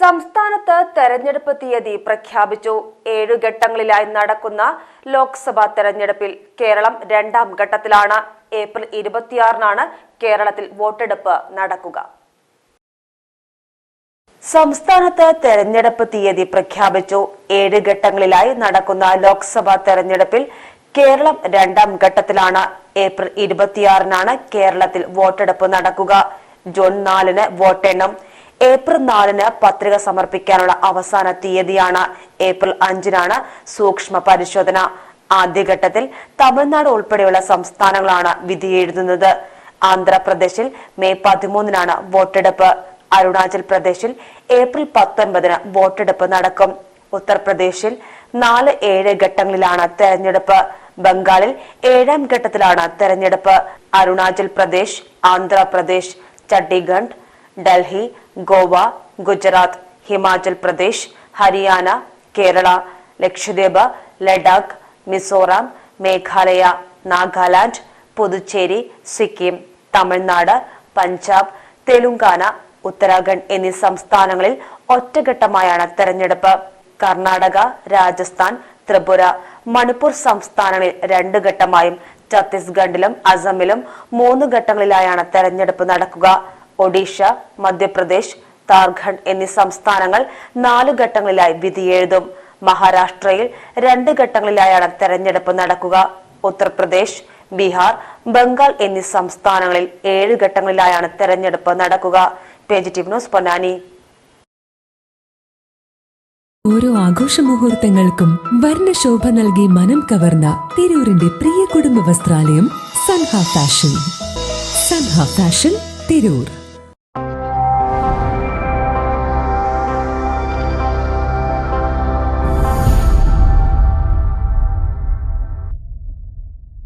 സംസ്ഥാനത്ത് തെരഞ്ഞെടുപ്പ് തീയതി പ്രഖ്യാപിച്ചു. ഏഴു ഘട്ടങ്ങളിലായി നടക്കുന്ന ലോക്സഭാ തെരഞ്ഞെടുപ്പിൽ കേരളം രണ്ടാം ഘട്ടത്തിലാണ്. ഏപ്രിൽ ഇരുപത്തിയാറിനാണ് കേരളത്തിൽ വോട്ടെടുപ്പ് നടക്കുക. സംസ്ഥാനത്ത് തെരഞ്ഞെടുപ്പ് തീയതി പ്രഖ്യാപിച്ചു. ഏഴ് ഘട്ടങ്ങളിലായി നടക്കുന്ന ലോക്സഭാ തെരഞ്ഞെടുപ്പിൽ കേരളം രണ്ടാം ഘട്ടത്തിലാണ്. ഏപ്രിൽ ഇരുപത്തിയാറിനാണ് കേരളത്തിൽ വോട്ടെടുപ്പ് നടക്കുക. ജൂൺ നാലിന് വോട്ടെണ്ണം. ഏപ്രിൽ നാലിന് പത്രിക സമർപ്പിക്കാനുള്ള അവസാന തീയതിയാണ് ഏപ്രിൽ അഞ്ചിനാണ് സൂക്ഷ്മ പരിശോധന. ആദ്യഘട്ടത്തിൽ തമിഴ്നാട് ഉൾപ്പെടെയുള്ള സംസ്ഥാനങ്ങളാണ് വിധി എഴുതുന്നത്. ആന്ധ്രാപ്രദേശിൽ മെയ് പതിമൂന്നിനാണ് വോട്ടെടുപ്പ്. അരുണാചൽ പ്രദേശിൽ ഏപ്രിൽ പത്തൊൻപതിന് വോട്ടെടുപ്പ് നടക്കും. ഉത്തർപ്രദേശിൽ നാല് ഏഴ് ഘട്ടങ്ങളിലാണ് തെരഞ്ഞെടുപ്പ്. ബംഗാളിൽ ഏഴാം ഘട്ടത്തിലാണ് തെരഞ്ഞെടുപ്പ്. അരുണാചൽ പ്രദേശ് ആന്ധ്രാപ്രദേശ് ചണ്ഡീഗഡ് ഡൽഹി ഗോവ ഗുജറാത്ത് ഹിമാചൽ പ്രദേശ് ഹരിയാന കേരള ലക്ഷദ്വീപ് ലഡാക്ക് മിസോറാം മേഘാലയ നാഗാലാൻഡ് പുതുച്ചേരി സിക്കിം തമിഴ്നാട് പഞ്ചാബ് തെലുങ്കാന ഉത്തരാഖണ്ഡ് എന്നീ സംസ്ഥാനങ്ങളിൽ ഒറ്റഘട്ടമായാണ് തെരഞ്ഞെടുപ്പ്. കർണാടക രാജസ്ഥാൻ ത്രിപുര മണിപ്പൂർ സംസ്ഥാനങ്ങളിൽ രണ്ട് ഘട്ടമായും ഛത്തീസ്ഗഡിലും അസമിലും മൂന്ന് ഘട്ടങ്ങളിലായാണ് തെരഞ്ഞെടുപ്പ് നടക്കുക. ഒഡീഷ മധ്യപ്രദേശ് ജാർഖണ്ഡ് എന്നീ സംസ്ഥാനങ്ങൾ നാല് ഘട്ടങ്ങളിലായി വിധിയെഴുതും മഹാരാഷ്ട്രയിൽ രണ്ട് ഘട്ടങ്ങളിലായാണ് തെരഞ്ഞെടുപ്പ് നടക്കുക. ഉത്തർപ്രദേശ് ബീഹാർ ബംഗാൾ എന്നീ സംസ്ഥാനങ്ങളിൽ ഏഴ് ഘട്ടങ്ങളിലായാണ് തെരഞ്ഞെടുപ്പ് നടക്കുക. Positive news Ponnani. ഓരോ ആഘോഷ മുഹൂർത്തങ്ങൾക്കും വർണശോഭ നൽകി മനം കവർന്ന തിരൂരിന്റെ പ്രിയ കുടുംബ വസ്ത്രാലയം സൻഹ ഫാഷൻ. സൻഹ ഫാഷൻ തിരൂർ.